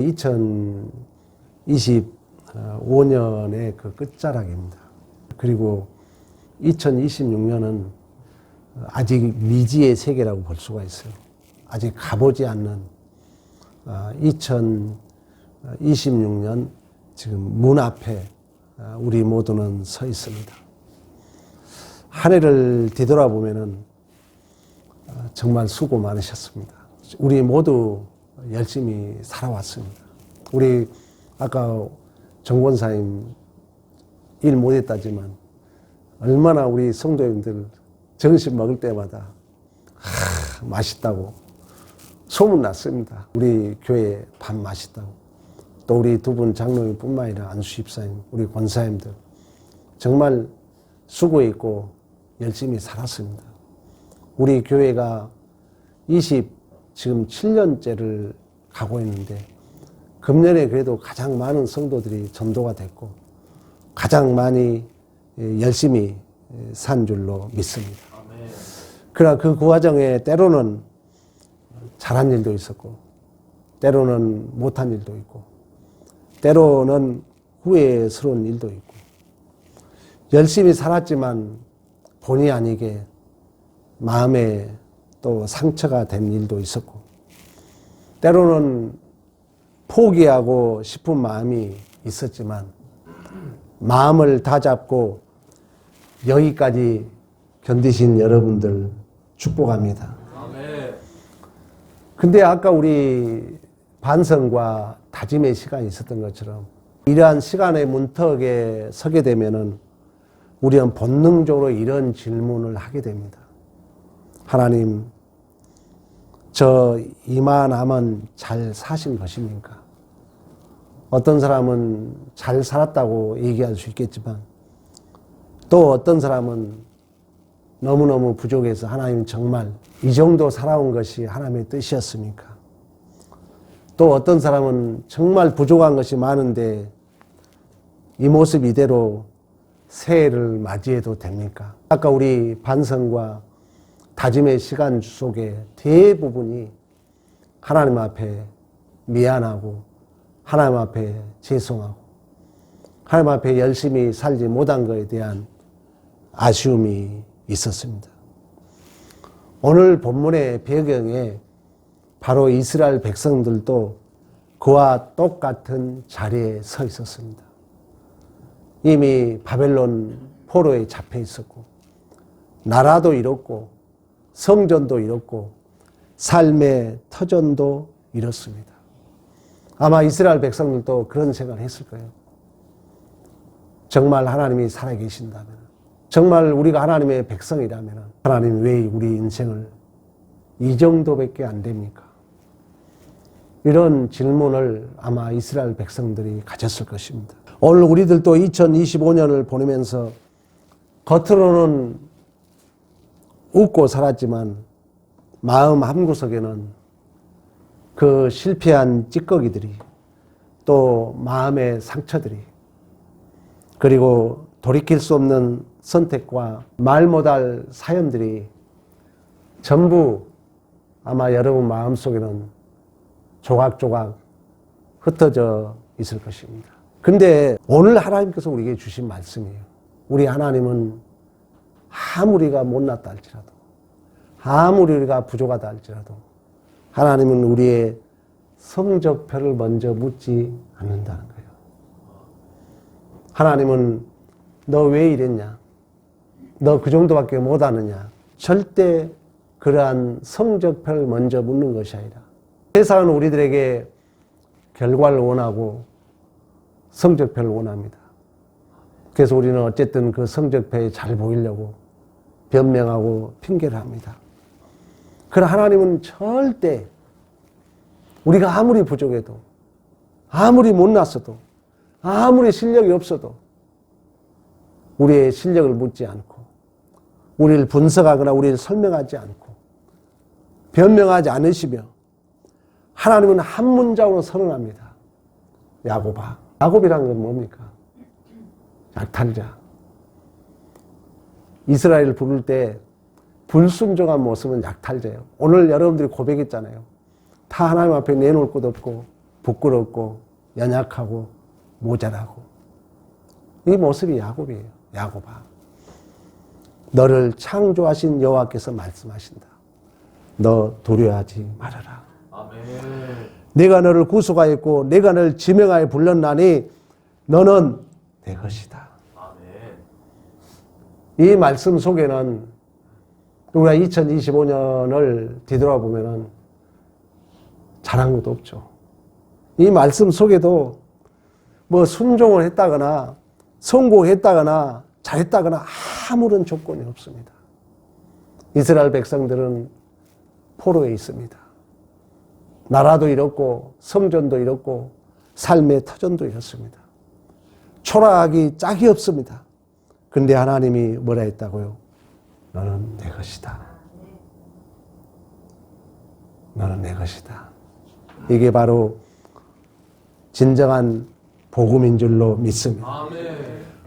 2025년의 그 끝자락입니다. 그리고 2026년은 아직 미지의 세계라고 볼 수가 있어요. 아직 가보지 않는 2026년 지금 문 앞에 아, 우리 모두는 서 있습니다. 한 해를 뒤돌아보면은 아, 정말 수고 많으셨습니다. 우리 모두 열심히 살아왔습니다. 우리 아까 정권사님 일 못했다지만 얼마나 우리 성도님들 점심 먹을 때마다 하, 맛있다고 소문 났습니다. 우리 교회 밥 맛있다고. 또 우리 두 분 장로님뿐만 아니라 안수 집사님, 우리 권사님들 정말 수고했고 열심히 살았습니다. 우리 교회가 20 지금 7년째를 가고 있는데 금년에 그래도 가장 많은 성도들이 전도가 됐고 가장 많이 열심히 산 줄로 믿습니다. 그러나 그 과정에 때로는 잘한 일도 있었고 때로는 못한 일도 있고 때로는 후회스러운 일도 있고 열심히 살았지만 본의 아니게 마음에 또 상처가 된 일도 있었고 때로는 포기하고 싶은 마음이 있었지만 마음을 다잡고 여기까지 견디신 여러분들 축복합니다. 근데 아까 우리 반성과 다짐의 시간이 있었던 것처럼 이러한 시간의 문턱에 서게 되면은 우리는 본능적으로 이런 질문을 하게 됩니다. 하나님, 저 이만하면 잘 사신 것입니까? 어떤 사람은 잘 살았다고 얘기할 수 있겠지만 또 어떤 사람은 너무너무 부족해서 하나님 정말 이 정도 살아온 것이 하나님의 뜻이었습니까? 또 어떤 사람은 정말 부족한 것이 많은데 이 모습 이대로 새해를 맞이해도 됩니까? 아까 우리 반성과 다짐의 시간 속에 대부분이 하나님 앞에 미안하고 하나님 앞에 죄송하고 하나님 앞에 열심히 살지 못한 것에 대한 아쉬움이 있었습니다. 오늘 본문의 배경에 바로 이스라엘 백성들도 그와 똑같은 자리에 서 있었습니다. 이미 바벨론 포로에 잡혀 있었고, 나라도 잃었고, 성전도 잃었고, 삶의 터전도 잃었습니다. 아마 이스라엘 백성들도 그런 생각을 했을 거예요. 정말 하나님이 살아계신다면, 정말 우리가 하나님의 백성이라면, 하나님 왜 우리 인생을 이 정도밖에 안 됩니까? 이런 질문을 아마 이스라엘 백성들이 가졌을 것입니다. 오늘 우리들도 2025년을 보내면서 겉으로는 웃고 살았지만 마음 한구석에는 그 실패한 찌꺼기들이 또 마음의 상처들이 그리고 돌이킬 수 없는 선택과 말 못할 사연들이 전부 아마 여러분 마음속에는 조각조각 흩어져 있을 것입니다. 근데 오늘 하나님께서 우리에게 주신 말씀이에요. 우리 하나님은 아무리가 못났다 할지라도, 아무리 우리가 부족하다 할지라도, 하나님은 우리의 성적표를 먼저 묻지 않는다는 거예요. 하나님은 너 왜 이랬냐? 너 그 정도밖에 못하느냐? 절대 그러한 성적표를 먼저 묻는 것이 아니라 세상은 우리들에게 결과를 원하고 성적표를 원합니다. 그래서 우리는 어쨌든 그 성적표에 잘 보이려고 변명하고 핑계를 합니다. 그러나 하나님은 절대 우리가 아무리 부족해도 아무리 못났어도 아무리 실력이 없어도 우리의 실력을 묻지 않고 우리를 분석하거나 우리를 설명하지 않고 변명하지 않으시며 하나님은 한 문장으로 선언합니다. 야곱아. 야곱이란 건 뭡니까? 약탈자. 이스라엘을 부를 때 불순종한 모습은 약탈자예요. 오늘 여러분들이 고백했잖아요. 다 하나님 앞에 내놓을 것 없고 부끄럽고 연약하고 모자라고 이 모습이 야곱이에요. 야곱아. 너를 창조하신 여호와께서 말씀하신다. 너 두려워하지 말아라. 아멘. 내가 너를 구속하였고 내가 너를 지명하여 불렀나니 너는 내 것이다. 이 말씀 속에는 우리가 2025년을 뒤돌아보면은 잘한 것도 없죠. 이 말씀 속에도 뭐 순종을 했다거나 성공했다거나 잘했다거나 아무런 조건이 없습니다. 이스라엘 백성들은 포로에 있습니다. 나라도 잃었고 성전도 잃었고 삶의 터전도 잃었습니다. 초라하기 짝이 없습니다. 근데 하나님이 뭐라 했다고요? 너는 내 것이다. 너는 내 것이다. 이게 바로 진정한 복음인 줄로 믿습니다.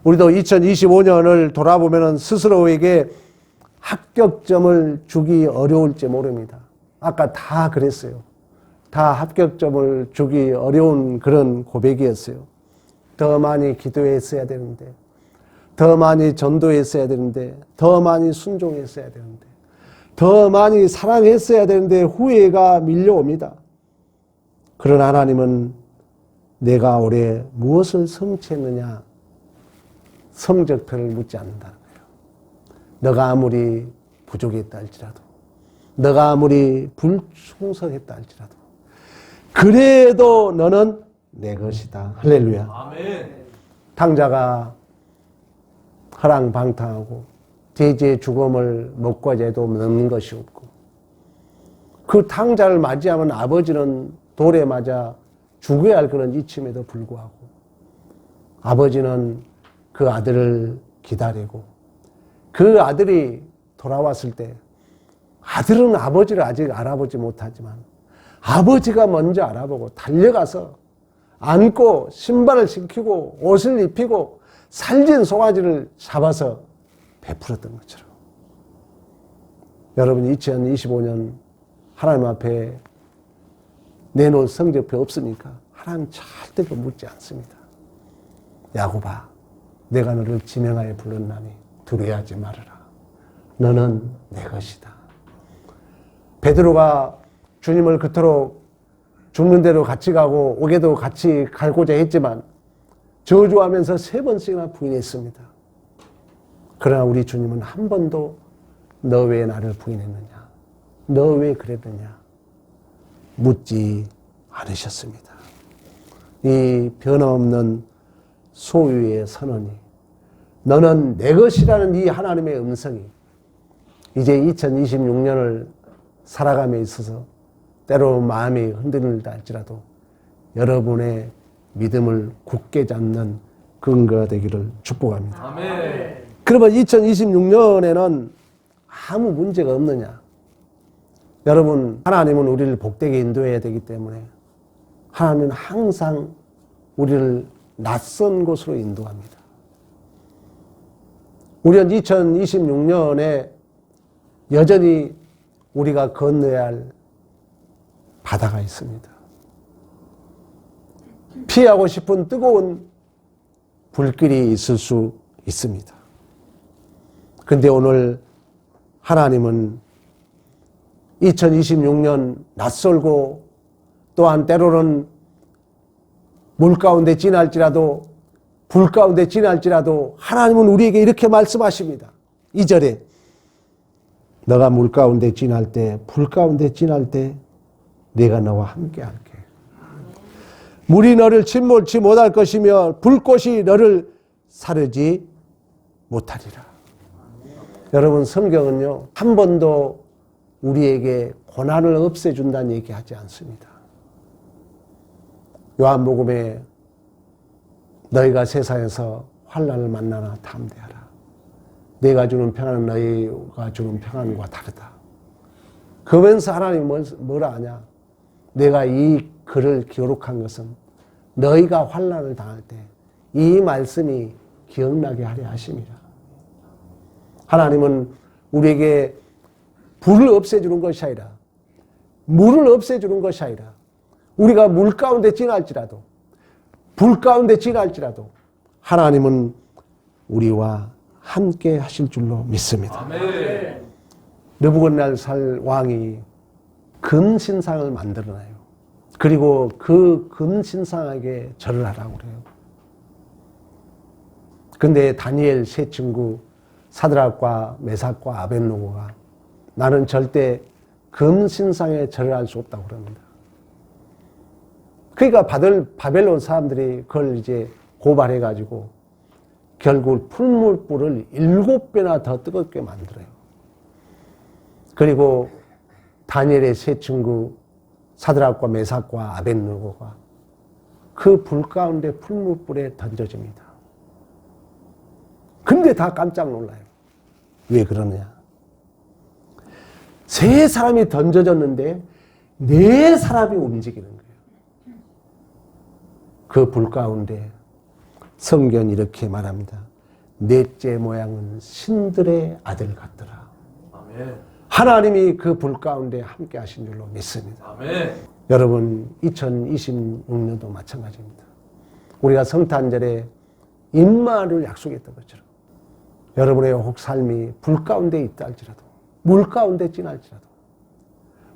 우리도 2025년을 돌아보면 스스로에게 합격점을 주기 어려울지 모릅니다. 아까 다 그랬어요. 다 합격점을 주기 어려운 그런 고백이었어요. 더 많이 기도했어야 되는데, 더 많이 전도했어야 되는데, 더 많이 순종했어야 되는데, 더 많이 사랑했어야 되는데 후회가 밀려옵니다. 그러나 하나님은 내가 올해 무엇을 성취했느냐 성적표를 묻지 않는다는 거예요. 너가 아무리 부족했다 할지라도, 너가 아무리 불충성했다 할지라도, 그래도 너는 내 것이다. 할렐루야. 아멘. 탕자가 허랑방탕하고 돼지의 죽음을 먹고 자도 넘는 것이 없고 그 탕자를 맞이하면 아버지는 돌에 맞아 죽어야 할 그런 이침에도 불구하고 아버지는 그 아들을 기다리고 그 아들이 돌아왔을 때 아들은 아버지를 아직 알아보지 못하지만 아버지가 먼저 알아보고 달려가서 안고 신발을 신기고 옷을 입히고 살진 송아지를 잡아서 베풀었던 것처럼 여러분 2025년 하나님 앞에 내놓을 성적표 없습니까? 하나님 절대로 묻지 않습니다. 야곱아 내가 너를 지명하여 불렀나니 두려워하지 말아라. 너는 내 것이다. 베드로가 주님을 그토록 죽는 대로 같이 가고 오게도 같이 갈고자 했지만 저주하면서 세 번씩이나 부인했습니다. 그러나 우리 주님은 한 번도 너 왜 나를 부인했느냐? 너 왜 그랬느냐? 묻지 않으셨습니다. 이 변함없는 소유의 선언이 너는 내 것이라는 이 하나님의 음성이 이제 2026년을 살아감에 있어서 때로 마음이 흔들린다 할지라도 여러분의 믿음을 굳게 잡는 근거가 되기를 축복합니다. 아멘. 그러면 2026년에는 아무 문제가 없느냐? 여러분, 하나님은 우리를 복되게 인도해야 되기 때문에 하나님은 항상 우리를 낯선 곳으로 인도합니다. 우리는 2026년에 여전히 우리가 건너야 할 바다가 있습니다. 피하고 싶은 뜨거운 불길이 있을 수 있습니다. 근데 오늘 하나님은 2026년 낯설고 또한 때로는 물 가운데 지날지라도 불 가운데 지날지라도 하나님은 우리에게 이렇게 말씀하십니다. 2절에 너가 물 가운데 지날 때, 불 가운데 지날 때 내가 너와 함께 할게. 물이 너를 침몰치 못할 것이며 불꽃이 너를 사르지 못하리라. 여러분 성경은요 한 번도 우리에게 고난을 없애준다는 얘기하지 않습니다. 요한복음에 너희가 세상에서 환란을 만나나 탐대하라. 내가 주는 평안은 너희가 주는 평안과 다르다. 그러면서 하나님이 뭘- 하냐? 내가 이 글을 기록한 것은 너희가 환란을 당할 때 이 말씀이 기억나게 하려 하심이라. 하나님은 우리에게 불을 없애주는 것이 아니라 물을 없애주는 것이 아니라 우리가 물 가운데 지날지라도 불 가운데 지날지라도 하나님은 우리와 함께 하실 줄로 믿습니다. 느부갓네살 왕이 금신상을 만들어놔요. 그리고 그 금신상에게 절을 하라고 그래요. 근데 다니엘 세 친구 사드락과 메삭과 아벤노고가 나는 절대 금신상에 절을 할 수 없다고 그럽니다. 그러니까 바들, 바벨론 사람들이 그걸 이제 고발해 가지고 결국 풀물불을 일곱 배나 더 뜨겁게 만들어요. 그리고 다니엘의 세 친구 사드락과 메삭과 아벤누고가 그 불 가운데 풀물불에 던져집니다. 근데 다 깜짝 놀라요. 왜 그러냐? 세 사람이 던져졌는데 네 사람이 움직이는 거예요. 그 불 가운데 성경 이렇게 말합니다. 넷째 모양은 신들의 아들 같더라. 아멘. 하나님이 그 불 가운데 함께 하신 줄로 믿습니다. 아멘. 여러분, 2026년도 마찬가지입니다. 우리가 성탄절에 임마를 약속했던 것처럼 여러분의 혹 삶이 불 가운데 있다 할지라도 물 가운데 찐할지라도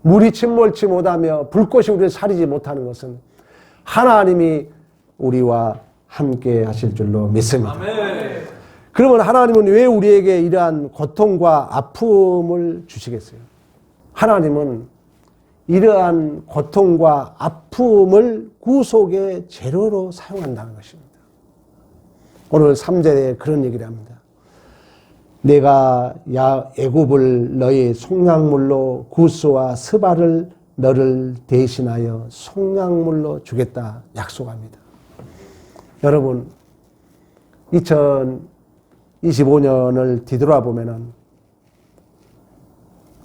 물이 침몰치 못하며 불꽃이 우리를 사리지 못하는 것은 하나님이 우리와 함께 하실 줄로 믿습니다. 아멘. 그러면 하나님은 왜 우리에게 이러한 고통과 아픔을 주시겠어요? 하나님은 이러한 고통과 아픔을 구속의 재료로 사용한다는 것입니다. 오늘 3절에 그런 얘기를 합니다. 내가 야 애굽을 너의 속량물로 구스와 스바를 너를 대신하여 속량물로 주겠다 약속합니다. 여러분 2025년을 뒤돌아보면은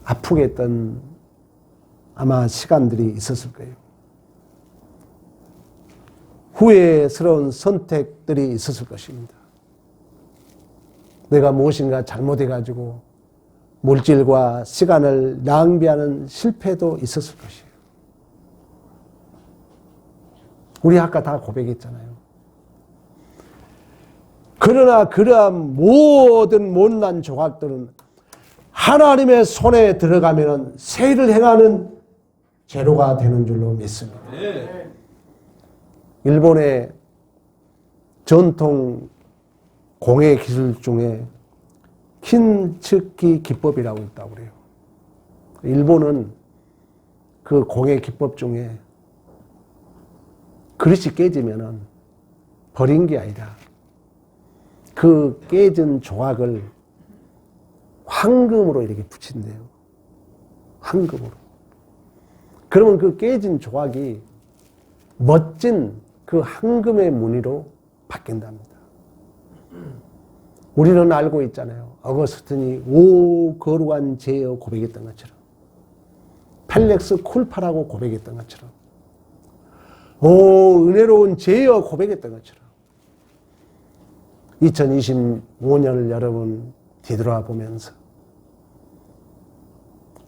아프게 했던 아마 시간들이 있었을 거예요. 후회스러운 선택들이 있었을 것입니다. 내가 무엇인가 잘못해가지고 물질과 시간을 낭비하는 실패도 있었을 것이에요. 우리 아까 다 고백했잖아요. 그러나 그러한 모든 못난 조각들은 하나님의 손에 들어가면 세일을 행하는 재료가 되는 줄로 믿습니다. 네. 일본의 전통 공예 기술 중에 킨츠키 기법이라고 있다고 그래요. 일본은 그 공예 기법 중에 그릇이 깨지면은 버린 게 아니라 그 깨진 조각을 황금으로 이렇게 붙인대요. 황금으로. 그러면 그 깨진 조각이 멋진 그 황금의 무늬로 바뀐답니다. 우리는 알고 있잖아요. 어거스틴이 오 거룩한 제여 고백했던 것처럼 펠렉스 쿨파라고 고백했던 것처럼 오 은혜로운 제여 고백했던 것처럼 2025년을 여러분 뒤돌아 보면서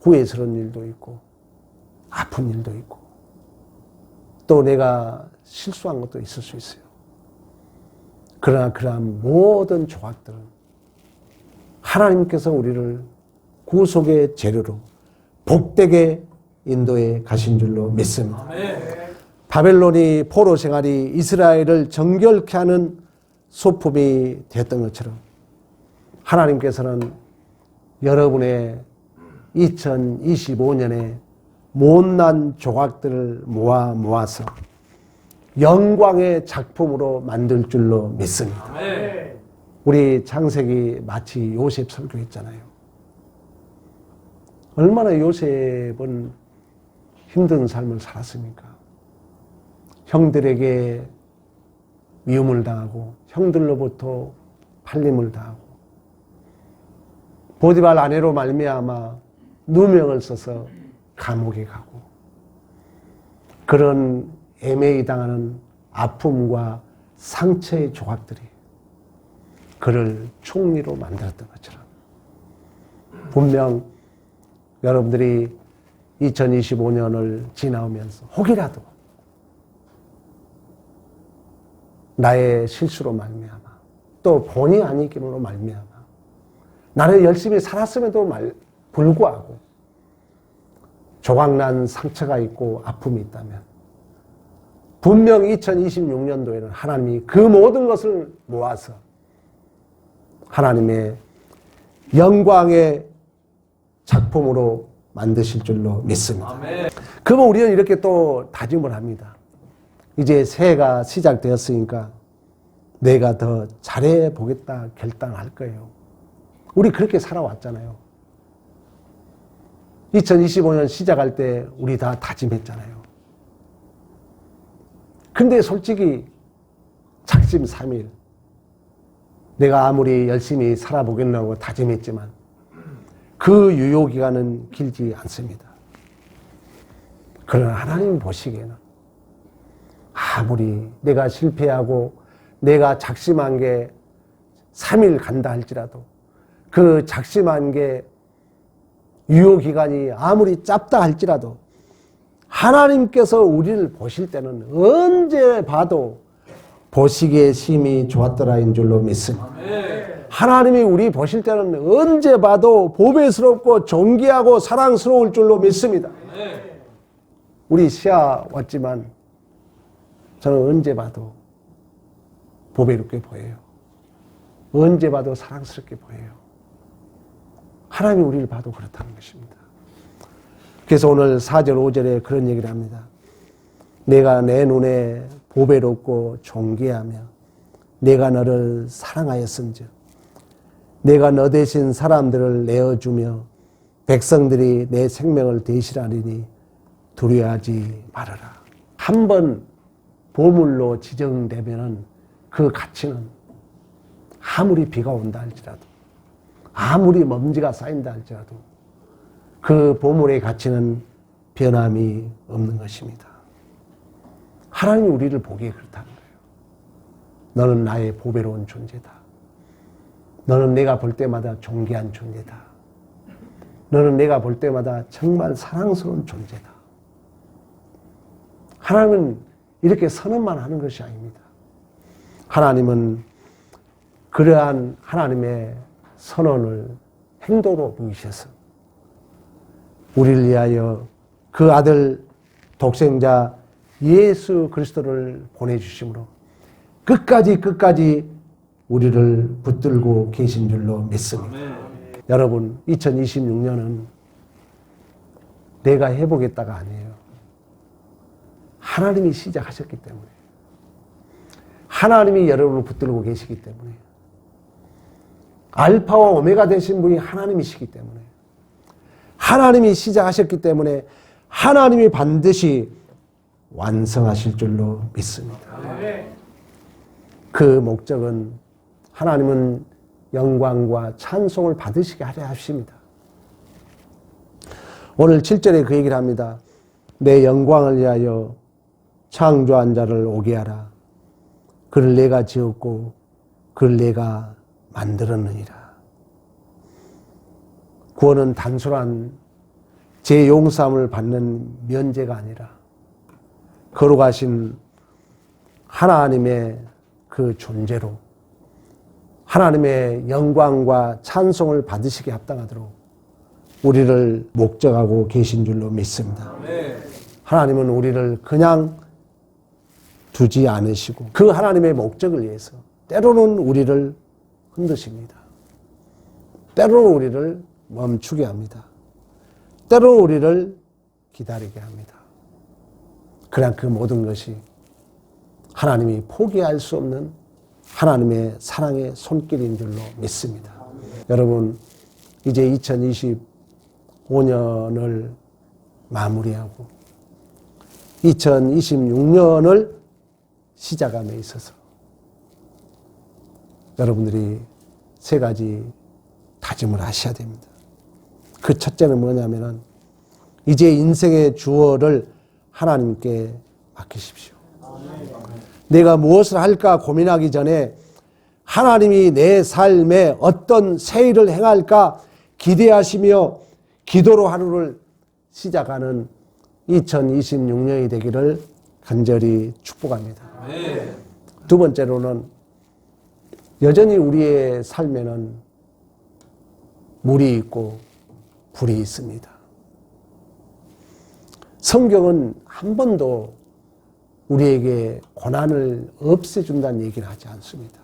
후회스러운 일도 있고 아픈 일도 있고 또 내가 실수한 것도 있을 수 있어요. 그러나 그러한 모든 조각들은 하나님께서 우리를 구속의 재료로 복되게 인도에 가신 줄로 믿습니다. 바벨론이 포로 생활이 이스라엘을 정결케 하는 소품이 되었던 것처럼 하나님께서는 여러분의 2025년에 못난 조각들을 모아 모아서 영광의 작품으로 만들 줄로 믿습니다. 아멘. 우리 창세기 마치 요셉 설교했잖아요. 얼마나 요셉은 힘든 삶을 살았습니까? 형들에게 미움을 당하고 형들로부터 팔림을 당하고 보디발 아내로 말미암아 누명을 써서 감옥에 가고 그런 애매히 당하는 아픔과 상처의 조각들이 그를 총리로 만들었던 것처럼 분명 여러분들이 2025년을 지나오면서 혹이라도 나의 실수로 말미암아 또 본의 아니기로 말미암아 나는 열심히 살았음에도 말, 불구하고 조각난 상처가 있고 아픔이 있다면 분명 2026년도에는 하나님이 그 모든 것을 모아서 하나님의 영광의 작품으로 만드실 줄로 믿습니다. 그러면 우리는 이렇게 또 다짐을 합니다. 이제 새해가 시작되었으니까 내가 더 잘해 보겠다 결단할 거예요. 우리 그렇게 살아왔잖아요. 2025년 시작할 때 우리 다 다짐했잖아요. 근데 솔직히 작심 3일 내가 아무리 열심히 살아보겠다고 다짐했지만 그 유효 기간은 길지 않습니다. 그러나 하나님 보시기에는 아무리 내가 실패하고 내가 작심한 게 3일 간다 할지라도 그 작심한 게 유효 기간이 아무리 짧다 할지라도 하나님께서 우리를 보실 때는 언제 봐도 보시기에 심히 좋았더라인 줄로 믿습니다. 하나님이 우리 보실 때는 언제 봐도 보배스럽고 존귀하고 사랑스러울 줄로 믿습니다. 우리 시야 왔지만 저는 언제 봐도 보배롭게 보여요. 언제 봐도 사랑스럽게 보여요. 하나님이 우리를 봐도 그렇다는 것입니다. 그래서 오늘 4절, 5절에 그런 얘기를 합니다. 내가 내 눈에 보배롭고 존귀하며 내가 너를 사랑하였은즉 내가 너 대신 사람들을 내어주며 백성들이 내 생명을 대신하리니 두려워하지 말아라. 한번 보물로 지정되면은 그 가치는 아무리 비가 온다 할지라도 아무리 먼지가 쌓인다 할지라도 그 보물의 가치는 변함이 없는 것입니다. 하나님이 우리를 보기에 그렇다는 거예요. 너는 나의 보배로운 존재다. 너는 내가 볼 때마다 존귀한 존재다. 너는 내가 볼 때마다 정말 사랑스러운 존재다. 하나님은 이렇게 선언만 하는 것이 아닙니다. 하나님은 그러한 하나님의 선언을 행동으로 보이셔서 우리를 위하여 그 아들 독생자 예수 그리스도를 보내주심으로 끝까지 끝까지 우리를 붙들고 계신 줄로 믿습니다. 여러분, 2026년은 내가 해보겠다가 아니에요. 하나님이 시작하셨기 때문에. 하나님이 여러분을 붙들고 계시기 때문에. 알파와 오메가 되신 분이 하나님이시기 때문에. 하나님이 시작하셨기 때문에 하나님이 반드시 완성하실 줄로 믿습니다. 그 목적은 하나님은 영광과 찬송을 받으시게 하려 하십니다. 오늘 7절에 그 얘기를 합니다. 내 영광을 위하여 창조한 자를 오게 하라. 그를 내가 지었고 그를 내가 만들었느니라. 구원은 단순한 제 용서함을 받는 면제가 아니라 거룩하신 하나님의 그 존재로 하나님의 영광과 찬송을 받으시게 합당하도록 우리를 목적하고 계신 줄로 믿습니다. 하나님은 우리를 그냥 두지 않으시고 그 하나님의 목적을 위해서 때로는 우리를 흔드십니다. 때로는 우리를 멈추게 합니다. 때로는 우리를 기다리게 합니다. 그냥 그 모든 것이 하나님이 포기할 수 없는 하나님의 사랑의 손길인 줄로 믿습니다. 여러분, 이제 2025년을 마무리하고 2026년을 시작함에 있어서 여러분들이 세 가지 다짐을 하셔야 됩니다. 그 첫째는 뭐냐면은 이제 인생의 주어를 하나님께 맡기십시오. 내가 무엇을 할까 고민하기 전에 하나님이 내 삶에 어떤 새 일을 행할까 기대하시며 기도로 하루를 시작하는 2026년이 되기를 간절히 축복합니다. 두 번째로는 여전히 우리의 삶에는 물이 있고 불이 있습니다. 성경은 한 번도 우리에게 고난을 없애준다는 얘기를 하지 않습니다.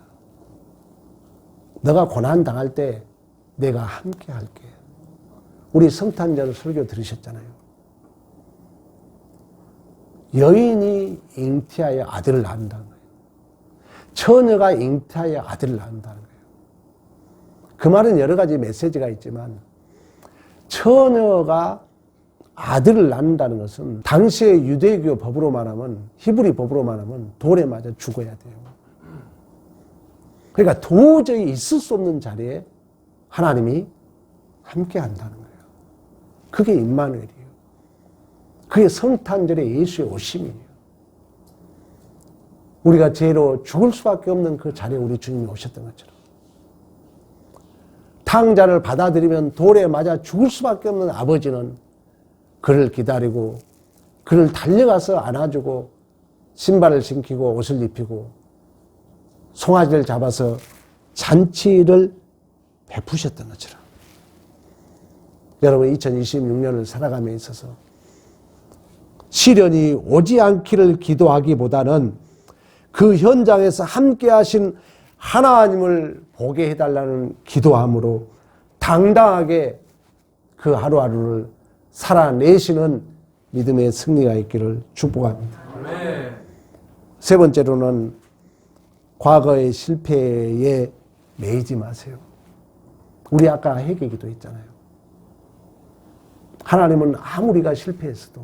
너가 고난 당할 때 내가 함께 할게. 우리 성탄절 설교 들으셨잖아요. 여인이 잉태하여 아들을 낳는다는 거예요. 처녀가 잉태하여 아들을 낳는다는 거예요. 그 말은 여러 가지 메시지가 있지만 처녀가 아들을 낳는다는 것은 당시의 유대교 법으로 말하면 히브리 법으로 말하면 돌에 맞아 죽어야 돼요. 그러니까 도저히 있을 수 없는 자리에 하나님이 함께 한다는 거예요. 그게 임마누엘이에요. 그게 성탄절의 예수의 오심이에요. 우리가 죄로 죽을 수밖에 없는 그 자리에 우리 주님이 오셨던 것처럼. 탕자를 받아들이면 돌에 맞아 죽을 수밖에 없는 아버지는 그를 기다리고 그를 달려가서 안아주고 신발을 신기고 옷을 입히고 송아지를 잡아서 잔치를 베푸셨던 것처럼 여러분 2026년을 살아감에 있어서 시련이 오지 않기를 기도하기보다는 그 현장에서 함께 하신 하나님을 보게 해달라는 기도함으로 당당하게 그 하루하루를 살아내시는 믿음의 승리가 있기를 축복합니다. 세 번째로는 과거의 실패에 매이지 마세요. 우리 아까 회개 기도 했잖아요. 하나님은 아무리가 실패했어도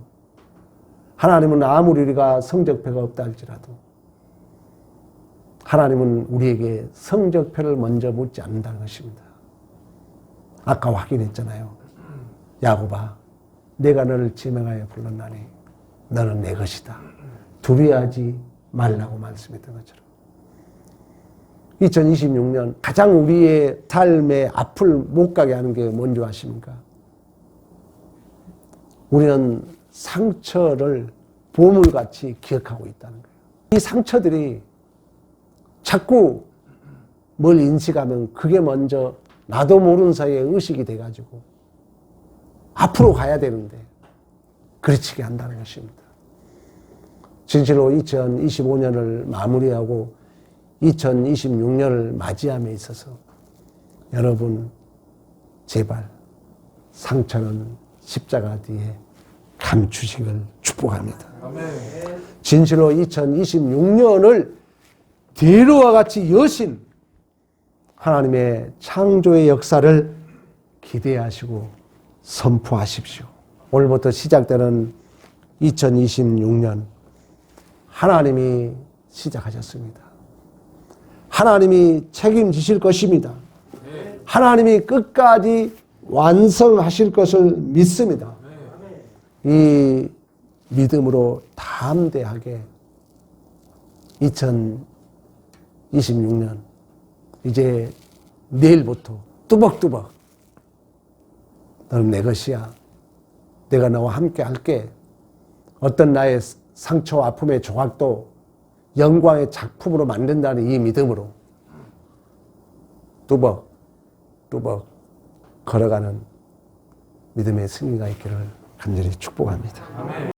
하나님은 아무리 우리가 성적표가 없다 할지라도 하나님은 우리에게 성적표를 먼저 묻지 않는다는 것입니다. 아까 확인했잖아요. 야곱아, 내가 너를 지명하여 불렀나니 너는 내 것이다. 두려워하지 말라고 말씀했던 것처럼. 2026년 가장 우리의 삶의 앞을 못 가게 하는 게 뭔지 아십니까? 우리는 상처를 보물같이 기억하고 있다는 거예요. 이 상처들이 자꾸 뭘 인식하면 그게 먼저 나도 모르는 사이에 의식이 돼가지고 앞으로 가야 되는데 그르치게 한다는 것입니다. 진실로 2025년을 마무리하고 2026년을 맞이함에 있어서 여러분 제발 상처는 십자가 뒤에 감추시길 축복합니다. 진실로 2026년을 대로와 같이 여신 하나님의 창조의 역사를 기대하시고 선포하십시오. 오늘부터 시작되는 2026년 하나님이 시작하셨습니다. 하나님이 책임지실 것입니다. 하나님이 끝까지 완성하실 것을 믿습니다. 이 믿음으로 담대하게 2026년 이제 내일부터 뚜벅뚜벅 너는 내 것이야. 내가 너와 함께 할게. 어떤 나의 상처와 아픔의 조각도 영광의 작품으로 만든다는 이 믿음으로 뚜벅 뚜벅 걸어가는 믿음의 승리가 있기를 간절히 축복합니다.